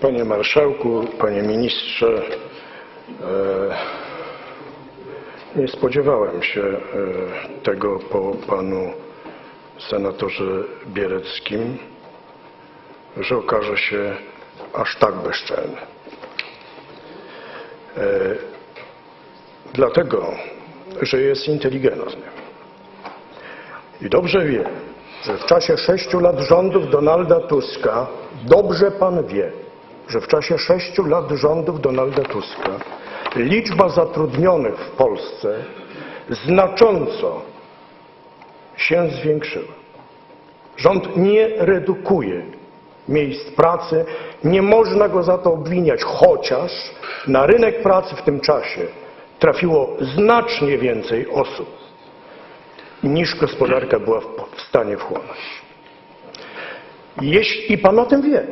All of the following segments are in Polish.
Panie Marszałku, Panie Ministrze, e, nie spodziewałem się e, tego po Panu Senatorze Biereckim, że okaże się aż tak bezczelny. E, Dlatego, że jest inteligentny. I dobrze wie, że w czasie sześciu lat rządów Donalda Tuska, dobrze pan wie, że w czasie sześciu lat rządów Donalda Tuska liczba zatrudnionych w Polsce znacząco się zwiększyła. Rząd nie redukuje miejsc pracy, nie można go za to obwiniać, chociaż na rynek pracy w tym czasie trafiło znacznie więcej osób niż gospodarka była w, stanie wchłonąć. Jeśli, I pan o tym wie.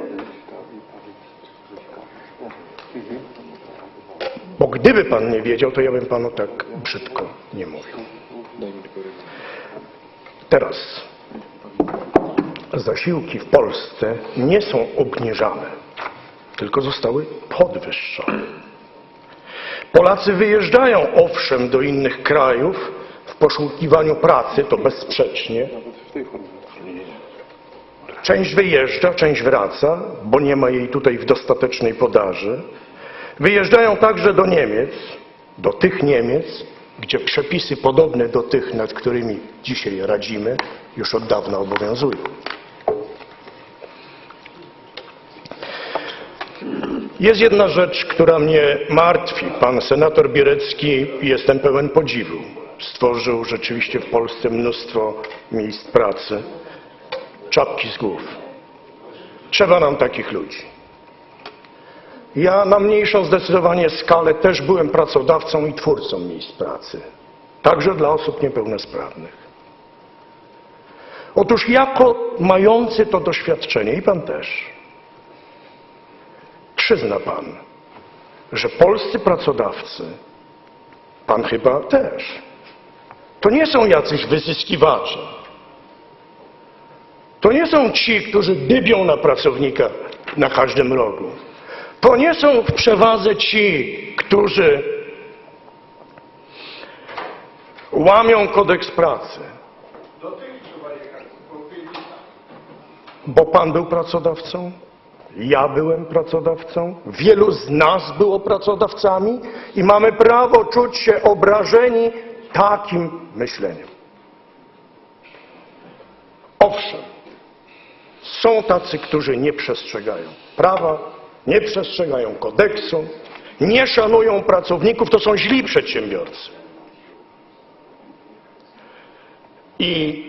Bo gdyby pan nie wiedział, to ja bym panu tak brzydko nie mówił. Teraz zasiłki w Polsce nie są obniżane, tylko zostały podwyższone. Polacy wyjeżdżają owszem do innych krajów w poszukiwaniu pracy, to bezsprzecznie. Część wyjeżdża, część wraca, bo nie ma jej tutaj w dostatecznej podaży. Wyjeżdżają także do Niemiec, do tych Niemiec, gdzie przepisy podobne do tych, nad którymi dzisiaj radzimy, już od dawna obowiązują. Jest jedna rzecz, która mnie martwi. Pan senator Bierecki, jestem pełen podziwu, stworzył rzeczywiście w Polsce mnóstwo miejsc pracy. Czapki z głów. Trzeba nam takich ludzi. Ja na mniejszą zdecydowanie skalę też byłem pracodawcą i twórcą miejsc pracy. Także dla osób niepełnosprawnych. Otóż jako mający to doświadczenie, i pan też, przyzna pan, że polscy pracodawcy, pan chyba też, to nie są jacyś wyzyskiwacze. To nie są ci, którzy dybią na pracownika na każdym rogu. To nie są w przewadze ci, którzy łamią kodeks pracy. Bo pan był pracodawcą, ja byłem pracodawcą, wielu z nas było pracodawcami i mamy prawo czuć się obrażeni takim myśleniem. Owszem, są tacy, którzy nie przestrzegają prawa, nie przestrzegają kodeksu, nie szanują pracowników, to są źli przedsiębiorcy. I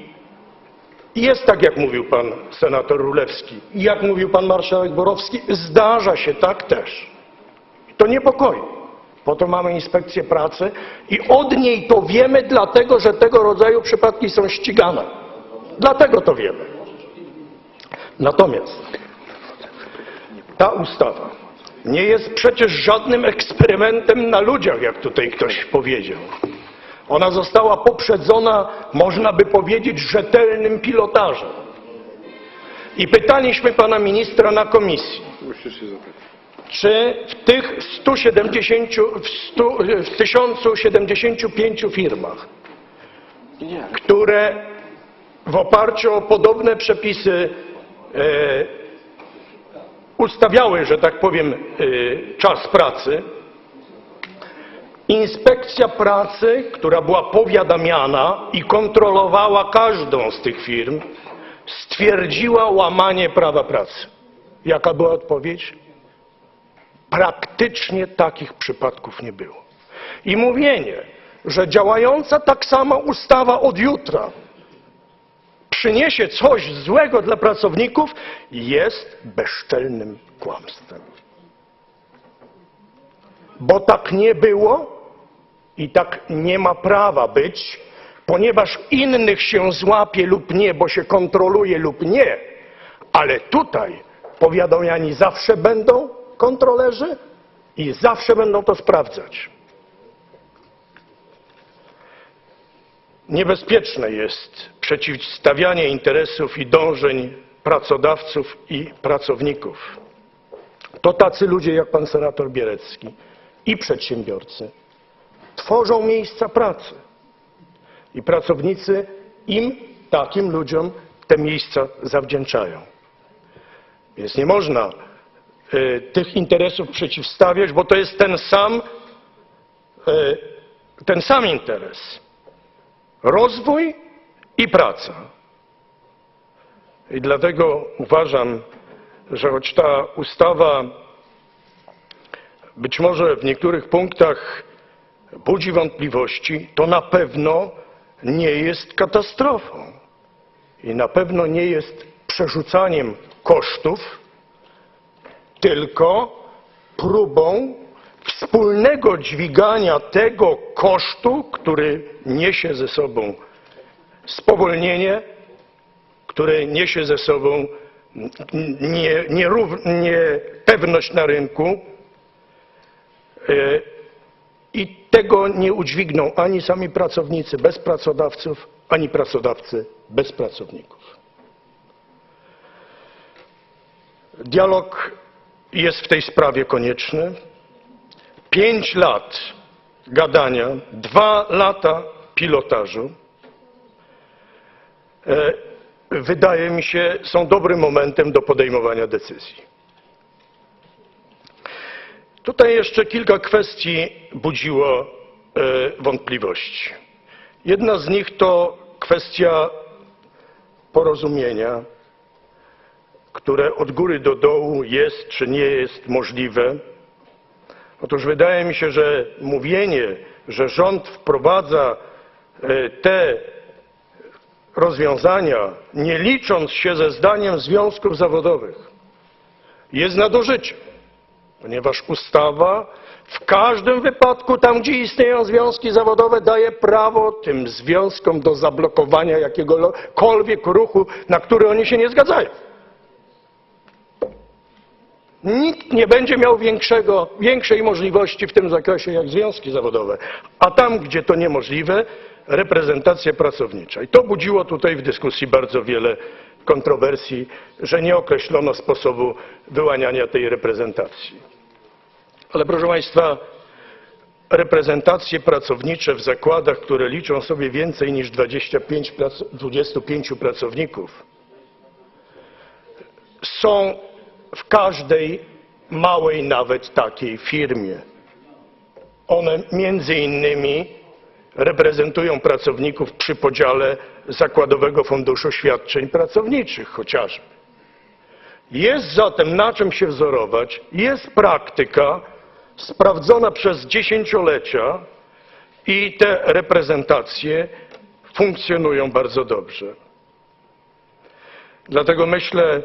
jest tak, jak mówił pan senator Rulewski jak mówił pan marszałek Borowski, zdarza się tak też. To niepokoi. Po to mamy inspekcję pracy i od niej to wiemy, dlatego że tego rodzaju przypadki są ścigane. Dlatego to wiemy. Natomiast ta ustawa nie jest przecież żadnym eksperymentem na ludziach, jak tutaj ktoś powiedział. Ona została poprzedzona, można by powiedzieć, rzetelnym pilotażem. I pytaliśmy pana ministra na komisji, czy w tych 170, w, 100, w 1075 firmach, które w oparciu o podobne przepisy e, ustawiały, że tak powiem, e, czas pracy, inspekcja pracy, która była powiadamiana i kontrolowała każdą z tych firm, stwierdziła łamanie prawa pracy. Jaka była odpowiedź? Praktycznie takich przypadków nie było. I mówienie, że działająca tak sama ustawa od jutra przyniesie coś złego dla pracowników, jest bezczelnym kłamstwem. Bo tak nie było i tak nie ma prawa być, ponieważ innych się złapie lub nie, bo się kontroluje lub nie, ale tutaj powiadamiani zawsze będą kontrolerzy i zawsze będą to sprawdzać. Niebezpieczne jest przeciwstawianie interesów i dążeń pracodawców i pracowników. to tacy ludzie jak pan senator Bierecki i przedsiębiorcy tworzą miejsca pracy. I pracownicy im, takim ludziom, te miejsca zawdzięczają. Więc nie można y, tych interesów przeciwstawiać, bo to jest ten sam, y, ten sam interes. Rozwój i praca. I dlatego uważam, że choć ta ustawa być może w niektórych punktach budzi wątpliwości, to na pewno nie jest katastrofą i na pewno nie jest przerzucaniem kosztów, tylko próbą wspólnego dźwigania tego kosztu, który niesie ze sobą spowolnienie, który niesie ze sobą nie- nierów- niepewność na rynku. E, I tego nie udźwigną ani sami pracownicy bez pracodawców, ani pracodawcy bez pracowników. Dialog jest w tej sprawie konieczny. Pięć lat gadania, dwa lata pilotażu, e, wydaje mi się, są dobrym momentem do podejmowania decyzji. Tutaj jeszcze kilka kwestii budziło e, wątpliwości. Jedna z nich to kwestia porozumienia, które od góry do dołu jest czy nie jest możliwe. Otóż wydaje mi się, że mówienie, że rząd wprowadza e, te rozwiązania, nie licząc się ze zdaniem związków zawodowych, jest nadużyciem ponieważ ustawa w każdym wypadku, tam gdzie istnieją związki zawodowe, daje prawo tym związkom do zablokowania jakiegokolwiek ruchu, na który oni się nie zgadzają. Nikt nie będzie miał większego, większej możliwości w tym zakresie jak związki zawodowe, a tam, gdzie to niemożliwe, reprezentacja pracownicza. I to budziło tutaj w dyskusji bardzo wiele kontrowersji, że nie określono sposobu wyłaniania tej reprezentacji. Ale proszę Państwa, reprezentacje pracownicze w zakładach, które liczą sobie więcej niż 25, prac- 25 pracowników, są w każdej małej nawet takiej firmie. One między innymi reprezentują pracowników przy podziale Zakładowego Funduszu Świadczeń Pracowniczych chociażby. Jest zatem na czym się wzorować, jest praktyka sprawdzona przez dziesięciolecia i te reprezentacje funkcjonują bardzo dobrze. Dlatego myślę,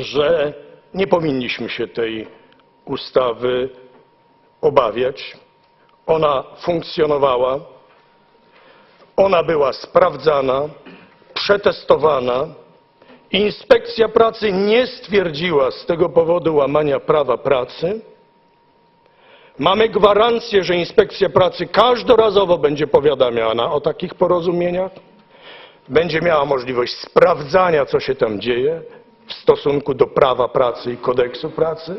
że nie powinniśmy się tej ustawy obawiać. Ona funkcjonowała, ona była sprawdzana, przetestowana. Inspekcja pracy nie stwierdziła z tego powodu łamania prawa pracy. Mamy gwarancję, że inspekcja pracy każdorazowo będzie powiadamiana o takich porozumieniach, będzie miała możliwość sprawdzania, co się tam dzieje w stosunku do prawa pracy i kodeksu pracy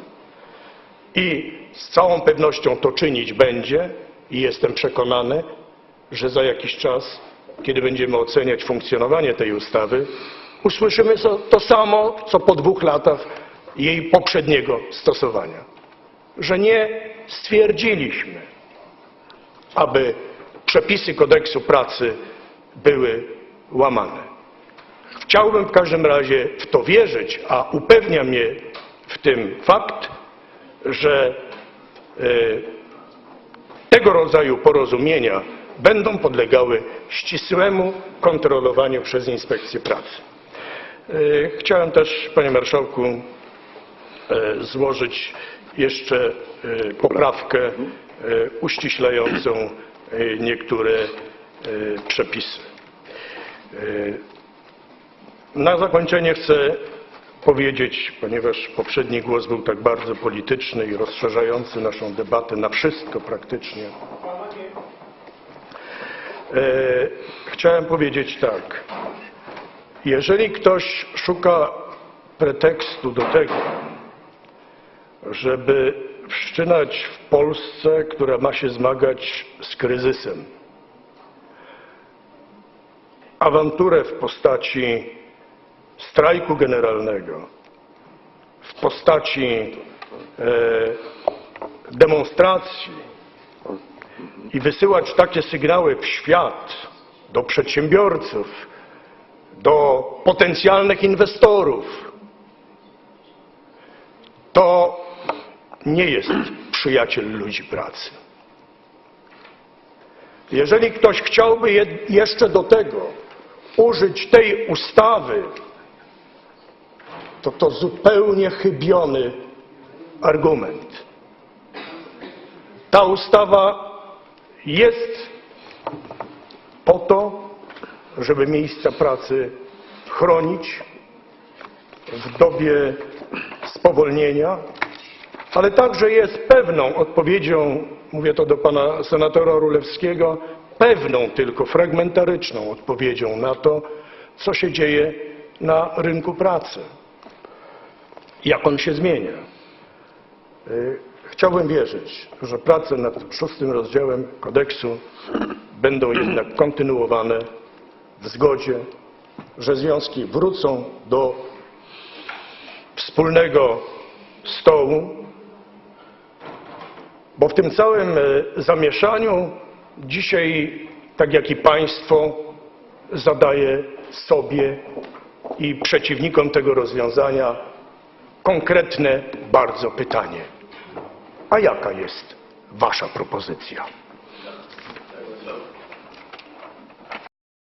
i z całą pewnością to czynić będzie i jestem przekonany, że za jakiś czas, kiedy będziemy oceniać funkcjonowanie tej ustawy, usłyszymy to samo, co po dwóch latach jej poprzedniego stosowania. Że nie stwierdziliśmy, aby przepisy kodeksu pracy były łamane. Chciałbym w każdym razie w to wierzyć, a upewnia mnie w tym fakt, że e, tego rodzaju porozumienia będą podlegały ścisłemu kontrolowaniu przez inspekcję pracy. E, Chciałem też, panie marszałku, e, złożyć jeszcze poprawkę uściślającą niektóre przepisy. Na zakończenie chcę powiedzieć, ponieważ poprzedni głos był tak bardzo polityczny i rozszerzający naszą debatę na wszystko praktycznie. E, Chciałem powiedzieć tak. Jeżeli ktoś szuka pretekstu do tego, żeby wszczynać w Polsce, która ma się zmagać z kryzysem, awanturę w postaci strajku generalnego, w postaci e, demonstracji i wysyłać takie sygnały w świat do przedsiębiorców, do potencjalnych inwestorów, to nie jest przyjaciel ludzi pracy. Jeżeli ktoś chciałby je, jeszcze do tego użyć tej ustawy, to to zupełnie chybiony argument. Ta ustawa jest po to, żeby miejsca pracy chronić w dobie spowolnienia, ale także jest pewną odpowiedzią, mówię to do pana senatora Rulewskiego, pewną tylko fragmentaryczną odpowiedzią na to, co się dzieje na rynku pracy, jak on się zmienia. Y, Chciałbym wierzyć, że prace nad szóstym rozdziałem kodeksu będą jednak kontynuowane w zgodzie, że związki wrócą do wspólnego stołu, bo w tym całym e, zamieszaniu dzisiaj, tak jak i państwo, zadaję sobie i przeciwnikom tego rozwiązania konkretne bardzo pytanie. A jaka jest wasza propozycja?